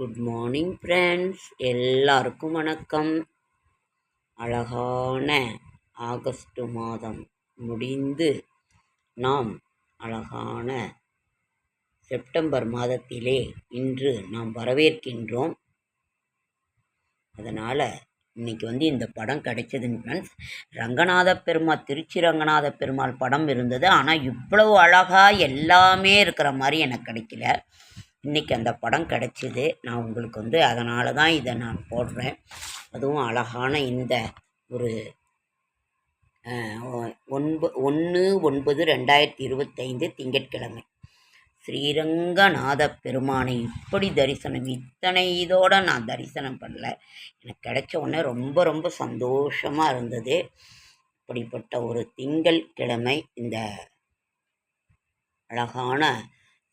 Good morning friends எல்லாருக்கும் வணக்கம். அழகான ஆகஸ்ட் மாதம் முடிந்து நாம் அழகான செப்டம்பர் மாதத்திலே இன்று நாம் வரவேற்கின்றோம். அதனால் இன்னைக்கு வந்து இந்த படம் கிடைச்சதுங்க ஃப்ரெண்ட்ஸ் ரங்கநாத பெருமாள் திருச்சி ரங்கநாத பெருமாள் படம் இருந்தது. ஆனால் இவ்வளவு அழகாக எல்லாமே இருக்கிற மாதிரி எனக்கு கிடைக்கல. இன்றைக்கி அந்த படம் கிடச்சிது. நான் உங்களுக்கு வந்து அதனால தான் இதை நான் போடுறேன். அதுவும் அழகான இந்த ஒரு ஒன்ப ஒன்று ஒன்பது ரெண்டாயிரத்தி இருபத்தைந்து திங்கட்கிழமை. ஸ்ரீரங்கநாத பெருமானை இப்படி தரிசனம் இத்தனை இதோடு நான் தரிசனம் பண்ணல. எனக்கு கிடைச்ச உடனே ரொம்ப ரொம்ப சந்தோஷமாக இருந்தது. இப்படிப்பட்ட ஒரு திங்கள் கிழமை இந்த அழகான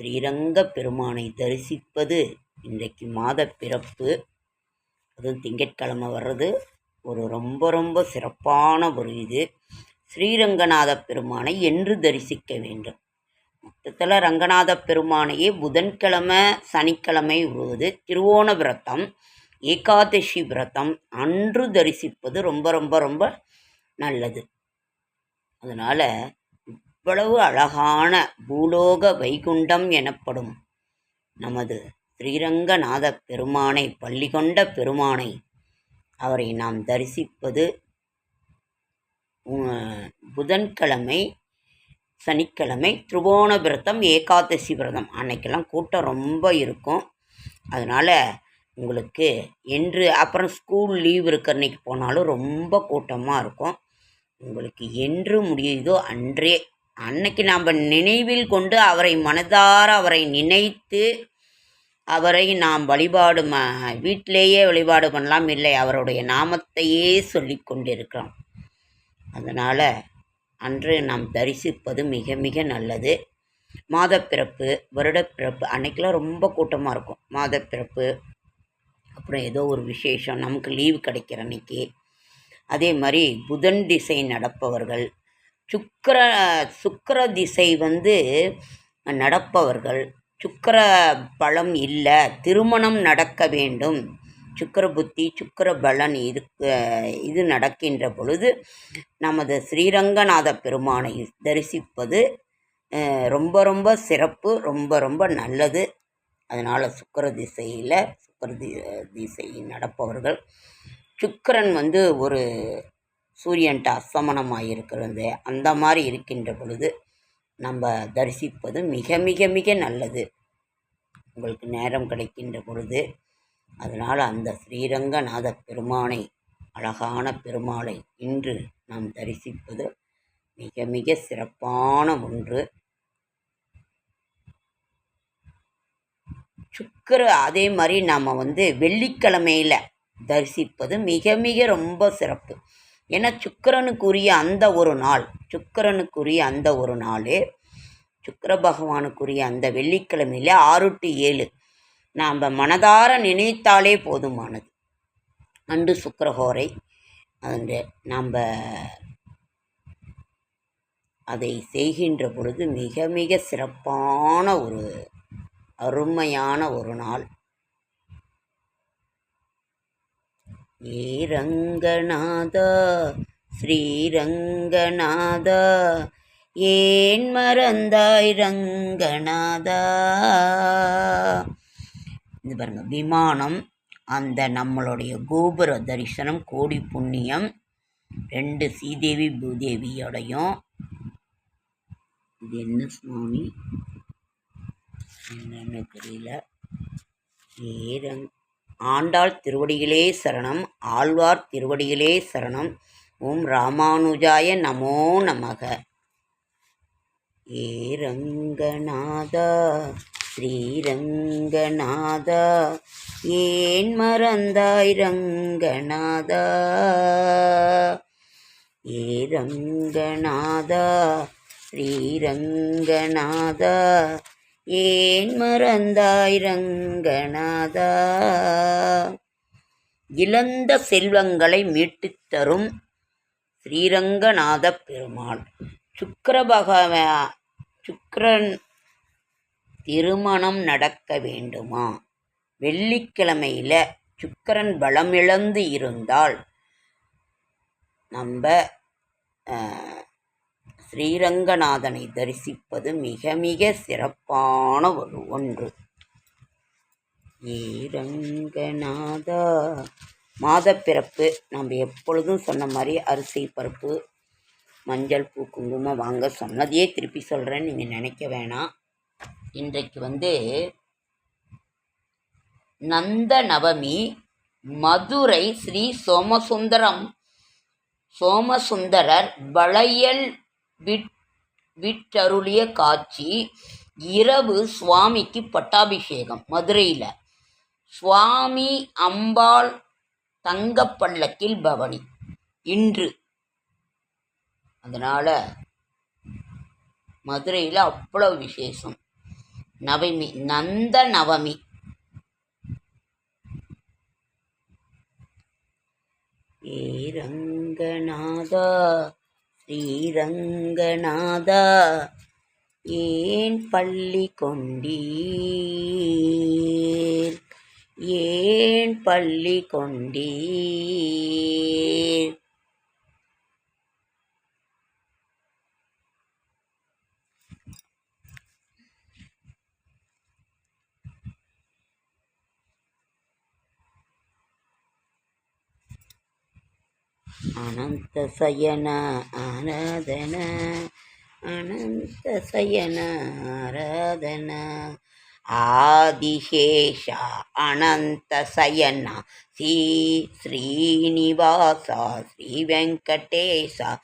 ஸ்ரீரங்க பெருமானை தரிசிப்பது இன்றைக்கு மாத பிறப்பு. அதுவும் திங்கட்கிழமை வர்றது. ஒரு ரொம்ப ரொம்ப சிறப்பான ஒரு இது. ஸ்ரீரங்கநாத பெருமானை என்று தரிசிக்க வேண்டும். மொத்தத்தில் ரங்கநாத பெருமானையே புதன்கிழமை சனிக்கிழமை உழுவது திருவோண விரதம் ஏகாதசி விரதம் அன்று தரிசிப்பது ரொம்ப ரொம்ப ரொம்ப நல்லது. அதனால் இவ்வளவு அழகான பூலோக வைகுண்டம் எனப்படும். நமது ஸ்ரீரங்கநாத பெருமானை பள்ளி கொண்ட பெருமானை அவரை நாம் தரிசிப்பது புதன்கிழமை சனிக்கிழமை திருவோண விரதம் ஏகாதசி விரதம் அன்னைக்கெல்லாம் கூட்டம் ரொம்ப இருக்கும். அதனால் உங்களுக்கு என்று அப்புறம் ஸ்கூல் லீவ் இருக்கிற அன்னைக்கு போனாலும் ரொம்ப கூட்டமாக இருக்கும். உங்களுக்கு என்று முடியுதோ அன்றே அன்னைக்கு நாம் நினைவில் கொண்டு அவரை மனதார அவரை நினைத்து அவரை நாம் வழிபாடு ம வீட்டிலேயே வழிபாடு பண்ணலாம் இல்லை. அவருடைய நாமத்தையே சொல்லி கொண்டிருக்கிறோம். அதனால் அன்று நாம் தரிசிப்பது மிக மிக நல்லது. மாதப்பிறப்பு வருடப்பிறப்பு அன்னைக்கெலாம் ரொம்ப கூட்டமாக இருக்கும். மாதப்பிறப்பு அப்புறம் ஏதோ ஒரு விசேஷம் நமக்கு லீவு கிடைக்கிற அன்னைக்கு. அதே மாதிரி புதன் திசை நடப்பவர்கள் சுக்கர சுக்கர திசை வந்து நடப்பவர்கள். சுக்கர பலம் இல்லை திருமணம் நடக்க வேண்டும். சுக்கர புத்தி சுக்கர பலன் இது இது நடக்கின்ற பொழுது நமது ஸ்ரீரங்கநாத பெருமானை தரிசிப்பது ரொம்ப ரொம்ப சிறப்பு ரொம்ப ரொம்ப நல்லது. அதனால் சுக்கர திசையில் சுக்கர தி திசை நடப்பவர்கள். சுக்கரன் வந்து ஒரு சூரியன்ட்ட அசமனமாக இருக்கிறது அந்த மாதிரி இருக்கின்ற பொழுது நம்ம தரிசிப்பது மிக மிக மிக நல்லது. உங்களுக்கு நேரம் கிடைக்கின்ற பொழுது அதனால் அந்த ஸ்ரீரங்கநாத பெருமானை அழகான பெருமாளை இன்று நாம் தரிசிப்பது மிக மிக சிறப்பான ஒன்று. சுக்கர அதே மாதிரி நாம் வந்து வெள்ளிக்கிழமையில் தரிசிப்பது மிக மிக ரொம்ப சிறப்பு. ஏன்னா சுக்கரனுக்குரிய அந்த ஒரு நாள் சுக்கரனுக்குரிய அந்த ஒரு நாள் சுக்கர பகவானுக்குரிய அந்த வெள்ளிக்கிழமையில் ஆறு டு ஏழு நாம் மனதார நினைத்தாலே போதுமானது. அண்டு சுக்கரஹோரை அந்த நாம் அதை செய்கின்ற பொழுது மிக மிக சிறப்பான ஒரு அருமையான ஒரு நாள். ஏரங்கநாதா ஸ்ரீரங்கநாதா ஏன் மறந்தாய் ரங்கநாதா? இது பாருங்கள் விமானம் அந்த நம்மளுடைய கோபுர தரிசனம் கோடி புண்ணியம் ரெண்டு ஸ்ரீதேவி பூதேவியோடையும். இது என்ன சுவாமி? என்னன்னு தெரியல. ஏரங் ஆண்டாள் திருவடிகளே சரணம் ஆழ்வார் திருவடிகளே சரணம். ஓம் ராமானுஜாய நமோ நமக. ஏரங்கநாதா ஸ்ரீரங்கநாதா ஏன் மறந்தாய் ரங்கநாதா? ஏ ரங்கநாதா ஸ்ரீரங்கநாதா ஏன் மறந்தாய் ரங்கநாதா இழந்த செல்வங்களை மீட்டுத் தரும் ஸ்ரீரங்கநாத பெருமாள். சுக்கர பகவ சுக்கரன் திருமணம் நடக்க வேண்டுமா? வெள்ளிக்கிழமையில் சுக்கரன் பலமிழந்து இருந்தால் நம்ம ஸ்ரீரங்கநாதனை தரிசிப்பது மிக மிக சிறப்பான ஒரு ஒன்று. ஈரங்கநாதா மாதப்பிறப்பு நம்ம எப்பொழுதும் சொன்ன மாதிரி அரிசி பருப்பு மஞ்சள் பூ குங்குமம் வாங்க சொன்னதையே திருப்பி சொல்கிறேன்னு நீங்கள் நினைக்க வேணாம். இன்றைக்கு வந்து நந்த நவமி மதுரை ஸ்ரீ சோமசுந்தரம் சோமசுந்தரர் வளையல் விட் விட்டருளிய காட்சி இரவு சுவாமிக்கு பட்டாபிஷேகம் மதுரையில். சுவாமி அம்பாள் தங்கப்பள்ளக்கில் பவனி. இன்று. அதனால் மதுரையில் அவ்வளோ விசேஷம். நவமி நந்த நவமி. ஏரங்கநாதா. ஸ்ரீரங்கநாதா ஏன் பள்ளி கொண்டீர்? ஏன் பள்ளி கொண்டீர்? அனந்த சயன ஆராதன அனந்த சயன ஆராதன. ஆதிசேஷ அனந்த சயன ஸ்ரீ ஸ்ரீனிவாசா ஸ்ரீ வெங்கடேசா.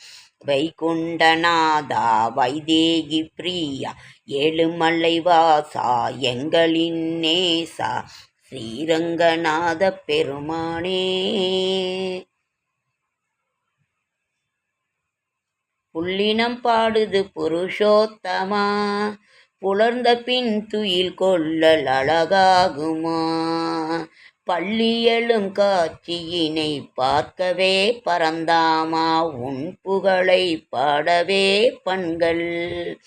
வைகுண்டநாதா வைதேகி பிரியா ஏழுமலை வாசா எங்களின் நேசா. ஸ்ரீரங்கநாத பெருமானே. புள்ளினம் பாடுது புருஷோத்தமா. புலர்ந்த பின் துயில் கொள்ளல் அழகாகுமா. பள்ளியலும் காட்சியினை பார்க்கவே பறந்தாமா உன் புகழை பாடவே பண்கள்.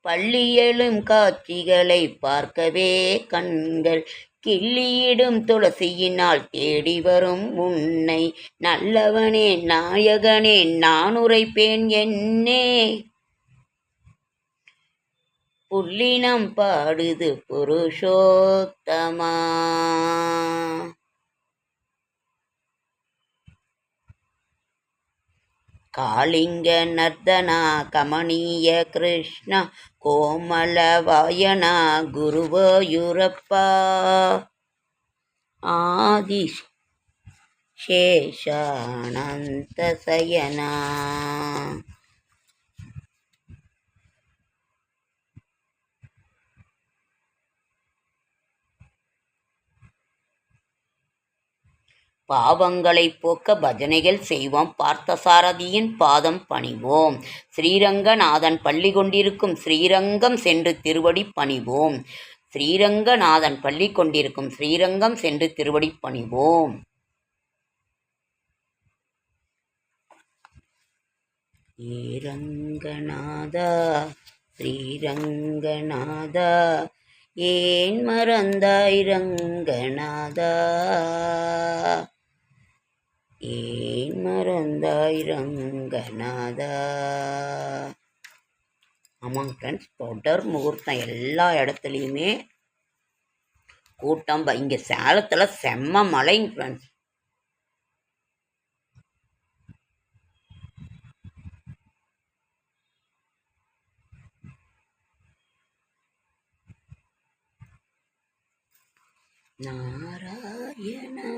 பள்ளியலும் காட்சிகளை பார்க்கவே கண்கள். கிள்ளியிடும் துளசியினால் தேடி வரும் உன்னை. நல்லவனே நாயகனே நான் உரைப்பேன் என்னே. புள்ளினம் பாடுது புருஷோத்தமா. காளிங்க நர்தனா கமணீய கிருஷ்ண கோமலவாயனா குருவோயுரப்பா. ஆதி சேஷானந்த சயனா. பாவங்களை போக்க பஜனைகள் செய்வோம். பார்த்தசாரதியின் பாதம் பணிவோம். ஸ்ரீரங்கநாதன் பள்ளி கொண்டிருக்கும் ஸ்ரீரங்கம் சென்று திருவடி பணிவோம். ஸ்ரீரங்கநாதன் பள்ளி கொண்டிருக்கும் ஸ்ரீரங்கம் சென்று திருவடி பணிவோம். ஸ்ரீரங்கநாதா ஸ்ரீரங்கநாதா ஏன் மறந்தாய் ரங்கநாதா? மறந்தாய் ரங்கநாதா ஆமாங்க ஃப்ரெண்ட்ஸ் தொடர் முகூர்த்தம் எல்லா இடத்துலையுமே கூட்டம் இங்கே சேலத்தில் செம்ம மழைங்க ஃப்ரெண்ட்ஸ் நாராயணா.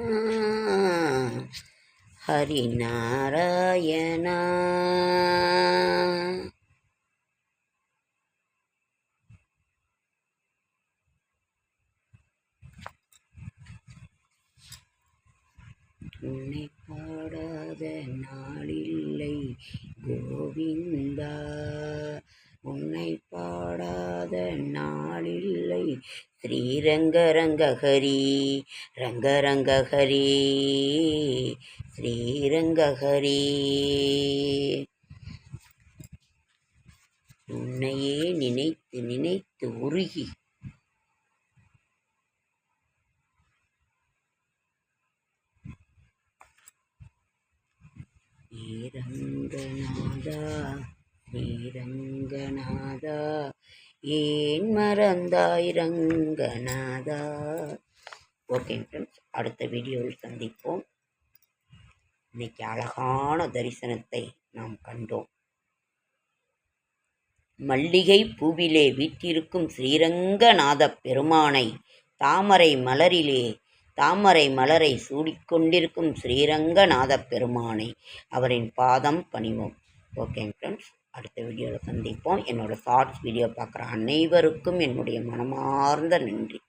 ஹரிநாராயணா. உன்னை பாடாத நாளில்லை கோவிந்தா. ஸ்ரீரங்கரங்கஹரி ரங்கரங்கஹரி ஸ்ரீரங்கஹரி. உன்னையே நினைத்து நினைத்து உருகி ஸ்ரீரங்கநாதா ஸ்ரீரங்கநாதா ஏன் மறந்தாய் ரங்கநாதா ஓகே ஃப்ரெண்ட்ஸ் அடுத்த வீடியோவில் சந்திப்போம். இன்னைக்கு அழகான தரிசனத்தை நாம் கண்டோம். மல்லிகை பூவிலே வீற்றிருக்கும் ஸ்ரீரங்கநாத பெருமானை தாமரை மலரிலே தாமரை மலரை சூடிக்கொண்டிருக்கும் ஸ்ரீரங்கநாத பெருமானை அவரின் பாதம் பணிவோம். ஓகே ஃப்ரெண்ட்ஸ் அடுத்த வீடியோவில் சந்திப்போம். என்னோடய ஷார்ட்ஸ் வீடியோ பார்க்குற அனைவருக்கும் என்னுடைய மனமார்ந்த நன்றி.